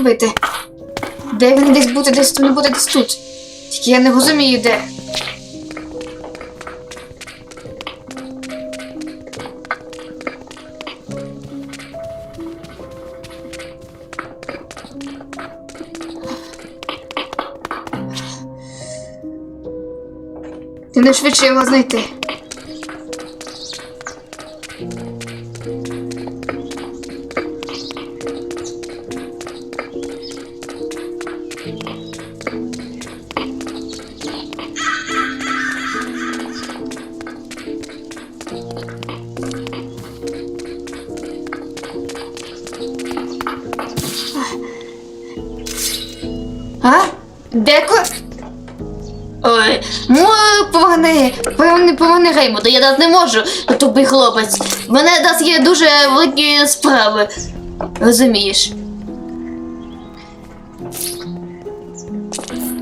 зробити. Де він десь бути, десь не буде десь тут. Тільки я не розумію, де. Ти не швидше його знайти. А? Деко? Ой, ну поверни, поверни, поверни Реймонда, я дати не можу, тупий хлопець. В Мене дас є дуже великі справи. Розумієш?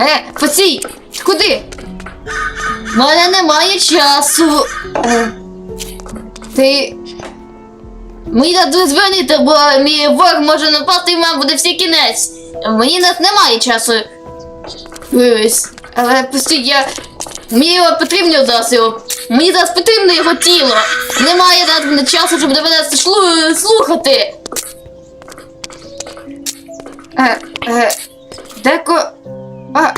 Е, Фосій! Куди? В мене немає часу. Е, ти. Мені треба дзвонити, бо мій ворог може напасти і в мене буде всі кінець. Мені нас немає часу. Але постій, я. Мені його потрібно зараз його. Мені зараз потрібно його тіло. Немає дати часу, щоб доведеться шлу- слухати. Е, е, деко. А.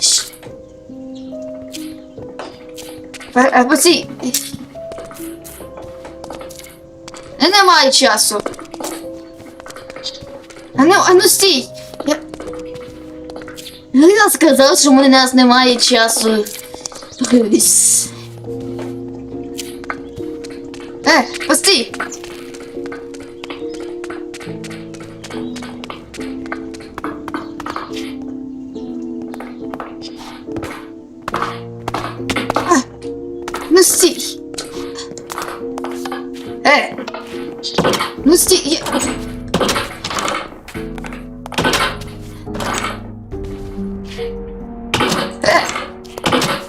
Щ. Немає часу. А ну, а ну стій! Я... Я сказав, що у нас немає часу. Е, постій! А, ну стій! Е! Ну стій! Я... Е!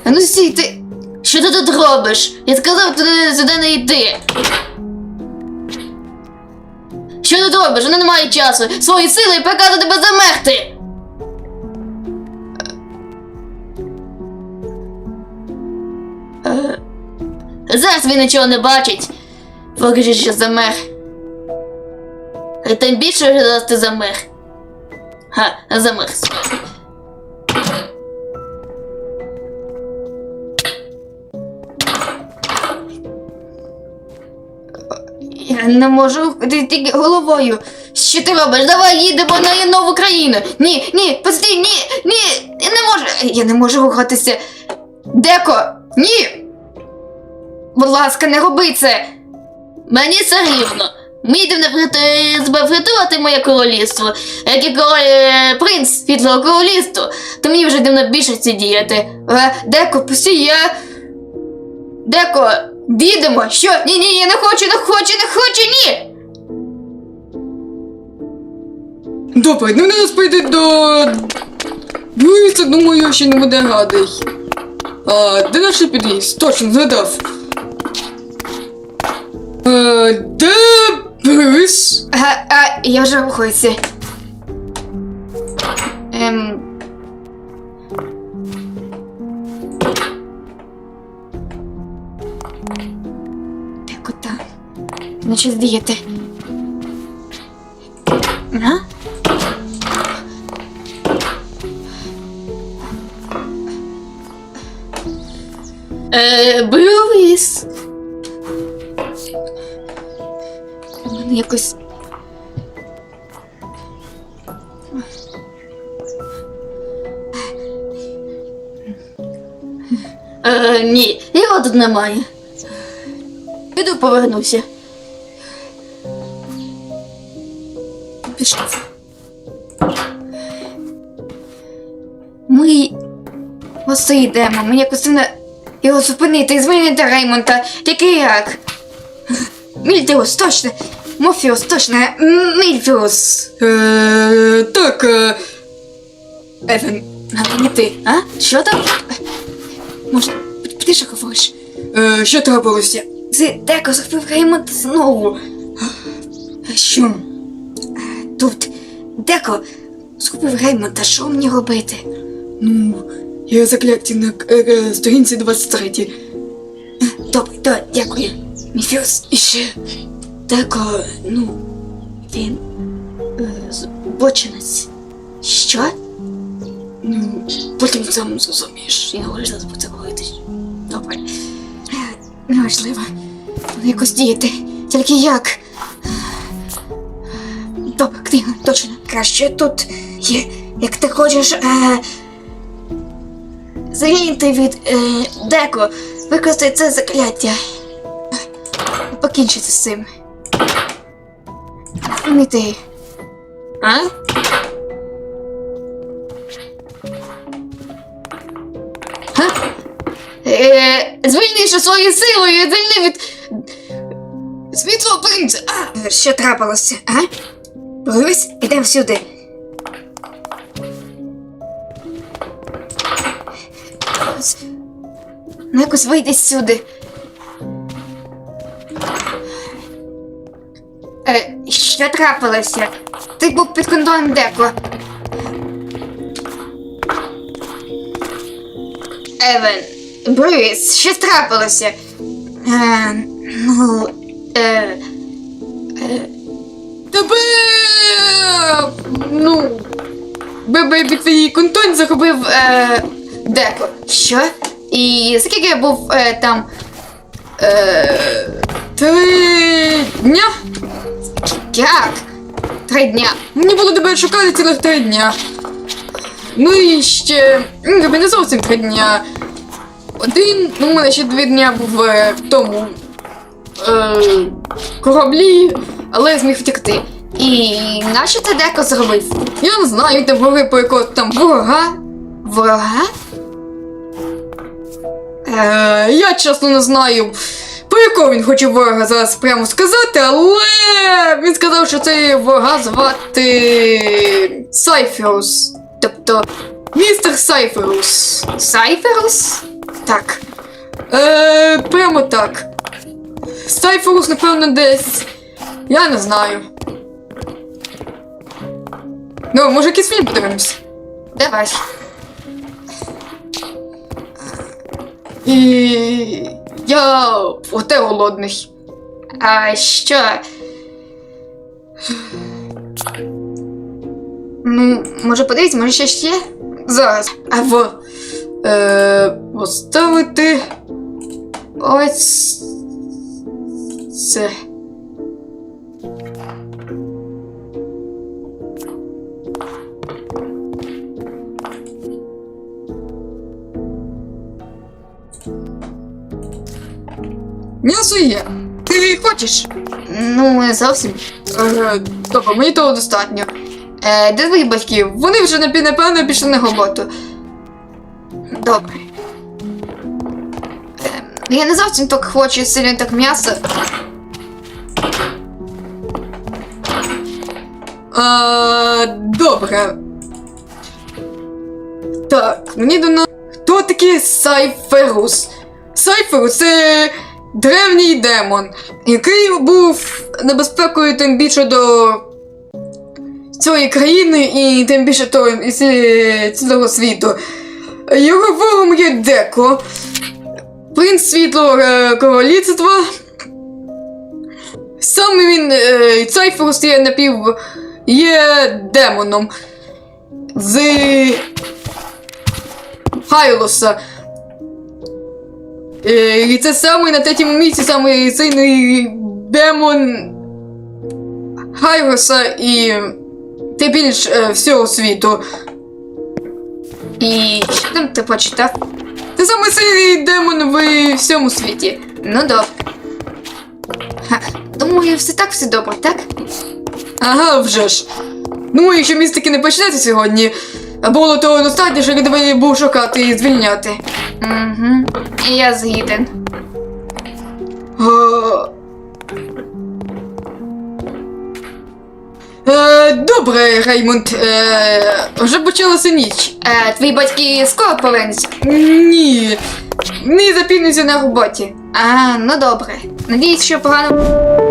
Ну стій, ти... Що ти тут робиш? Я сказав туди сюди не йти. Що ти робиш? Вона немає часу. Свої сили приказу тебе замерти. Е, Зараз він нічого не бачить. Поки що замер. І тим більше зараз ти замер. Ха, замер. Я не можу ти тільки головою. Що ти робиш? Давай їдемо на нову країну. Ні, ні, постій, ні, ні, я не можу. Я не можу рухатися. Деко, ні. Будь ласка, не роби це. Мені все рівно. Ми йдемо врятувати- врятувати моє королівство. Як і король е, принц світлого королівства, то мені вже йдемо більшості діяти. Е, Деко, постій, я. Деко, їдемо. Що? Ні, ні, я не хочу, не хочу, не хочу, ні. Добре, ну нас пойде до. Ну, думаю, ще не буде радий. А, де наш під'їзд? Точно, згадав. А, де Брюс? А, а, я вже рухаюся. Ем. Деко там. Наче здіяти. А? Е, Брюс. У якось. Е, ні, його тут немає. Піду повернуся. Пішов. Ми ось йдемо. Мені якось його зупинити і звільнити Реймонта. Тільки як? Мільтеус, точно! Мофіус, точно! Мільфіус! Е, так, е, Евен, але не ти, а? Що там? Може, ти що говориш? е, що трапилося? Це Деко захопив Реймонта знову. Що? тут. Деко, згубив Реймонда, що мені робити? Ну, є закляття на е, е, сторінці 23. Добре, добре, дякую. Міфіус, і ще. Деко, ну, він. Е, збочинець. Що? Ну, потім сам зрозумієш. Я не зараз про це говорити. Добре. Е, Неважливо. Якось діяти. Тільки як? Добре, книга, точно. Краще тут є. Як ти хочеш. Е... Звільнити від е... деко, використай це закляття. Покінчити з цим. Не ти. А? Е, звільнивши свою силою, звільни від світлого принца. А, що трапилося, а? Ось, ідемо сюди. Ну, якось вийди сюди. Е, що трапилося? Ти був під контролем Деко. Евен, Брюс, що трапилося? Е, ну, е, Тебе! Ну, Бебе під твій контонь захопив. е, Деко. Що? І скільки я був е, там? Е, Три дня. Як? Три дня. Мені було тебе шукати цілих три дня. Ну і ще. Тобі не зовсім три дня. Один, ну, у мене ще дві дня був е, в тому е, кораблі, але я зміг втекти. І нащо ти Деко зробив? Я не знаю, там говорив по якогось там ворога. Ворога? Е, я чесно не знаю, якого він хоче ворога зараз прямо сказати, але він сказав, що цей ворога звати Сайферус. Тобто містер Сайферус. Сайферус? Так. Е, прямо так. Сайферус, напевно, десь. Я не знаю. Ну, може якийсь фільм подивимось. Давай. І я оте голодний. А що? Ну, може подивись, може ще ще? Зараз. Або е, поставити ось це. М'ясо є. Ти хочеш? Ну, не зовсім. Е, добре, мені того достатньо. Е, де твої батьки? Вони вже напевно пішли на роботу. Добре. Ем, Я не зовсім так хочу сильно так м'ясо. А, добре. Так, мені до нас. Хто такий Сайферус? Сайферус це древній демон, який був небезпекою тим більше до цієї країни і тим більше і цілого світу. Його ворогом є Деко, принц світлого е, королівства. Саме він, е, Сайферус є напів є демоном з Хайлоса. Е, І це саме на третьому місці самий сильний демон Хайлоса і ти більш е, всього світу. І що там ти почитав? Це самий сильний демон в всьому світі. Ну добре. Ха, думаю, все так все добре, так? Ага, вже ж. Ну, якщо містики не почнеться сьогодні, було того достатньо, що я тебе був шукати і звільняти. Угу. Я згіден. Е, Е, добре, Реймонд. Е, вже почалася ніч. Е, твої батьки скоро повернуться? Ні. Не запізнюйся на роботі. А, ну добре. Надіюсь, що погано.